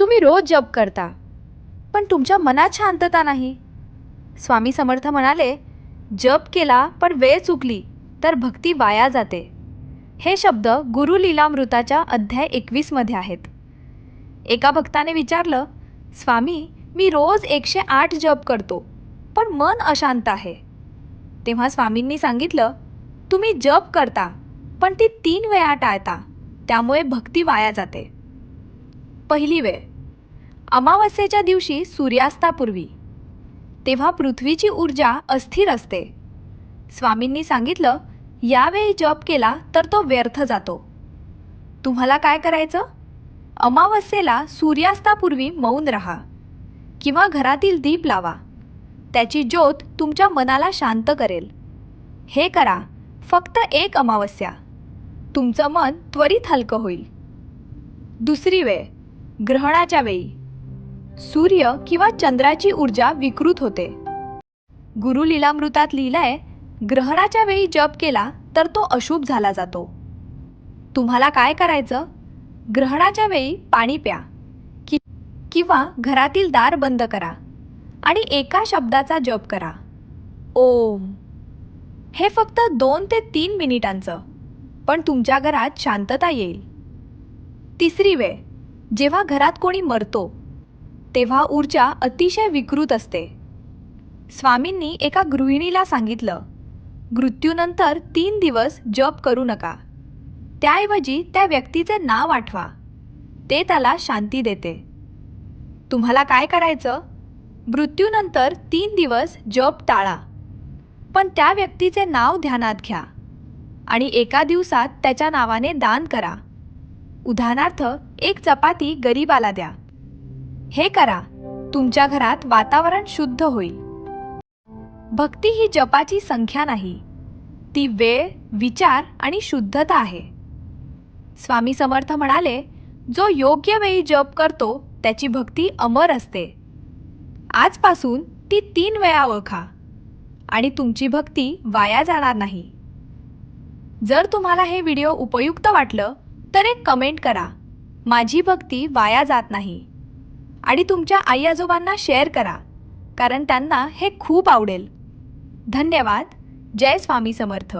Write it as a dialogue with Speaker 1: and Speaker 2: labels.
Speaker 1: तुम्ही रोज जप करता पण तुमच्या मनात शांतता नाही. स्वामी समर्थ म्हणाले जप केला पण वेळ चुकली तर भक्ती वाया जाते. हे शब्द गुरु लीलामृताच्या अध्याय एकवीसमध्ये आहेत. एका भक्ताने विचारलं स्वामी मी रोज एकशे आठ जप करतो पण मन अशांत आहे. तेव्हा स्वामींनी सांगितलं तुम्ही जप करता पण ती तीन वेळा टाळता त्यामुळे भक्ती वाया जाते. पहिली वेळ. अमावस्येच्या दिवशी सूर्यास्तापूर्वी. तेव्हा पृथ्वीची ऊर्जा अस्थिर असते. स्वामींनी सांगितलं यावेळी जप केला तर तो व्यर्थ जातो. तुम्हाला काय करायचं? अमावस्येला सूर्यास्तापूर्वी मौन राहा किंवा घरातील दीप लावा. त्याची ज्योत तुमच्या मनाला शांत करेल. हे करा फक्त एक अमावस्या. तुमचं मन त्वरित हलकं होईल. दुसरी वेळ ग्रहणाच्या वेळी. सूर्य किंवा चंद्राची ऊर्जा विकृत होते. गुरु लीलामृतात लिहिलंय ग्रहणाच्या वेळी जप केला तर तो अशुभ झाला जातो. तुम्हाला काय करायचं? ग्रहणाच्या वेळी पाणी प्या. कि किंवा घरातील दार बंद करा आणि एका शब्दाचा जप करा. ओम. हे फक्त दोन ते तीन मिनिटांचं पण तुमच्या घरात शांतता येईल. तिसरी वेळ जेव्हा घरात कोणी मरतो तेव्हा ऊर्जा अतिशय विकृत असते. स्वामींनी एका गृहिणीला सांगितलं मृत्यूनंतर तीन दिवस जप करू नका. त्याऐवजी त्या व्यक्तीचे नाव आठवा. ते त्याला शांती देते. तुम्हाला काय करायचं? मृत्यूनंतर तीन दिवस जप टाळा. पण त्या व्यक्तीचे नाव ध्यानात घ्या आणि एका दिवसात त्याच्या नावाने दान करा. उदाहरणार्थ एक चपाती गरीबाला द्या. हे करा तुमच्या घरात वातावरण शुद्ध होईल. भक्ती ही जपाची संख्या नाही ती वेळ विचार आणि शुद्धता आहे. स्वामी समर्थ म्हणाले जो योग्य वेळी जप करतो त्याची भक्ती अमर असते. आजपासून ती तीन वेळा ओळखा आणि तुमची भक्ती वाया जाणार नाही. जर तुम्हाला हे व्हिडिओ उपयुक्त वाटलं तर एक कमेंट करा माझी भक्ती वाया जात नाही. आणि तुमच्या आई आजोबांना शेअर करा कारण त्यांना हे खूप आवडेल. धन्यवाद. जय स्वामी समर्थ.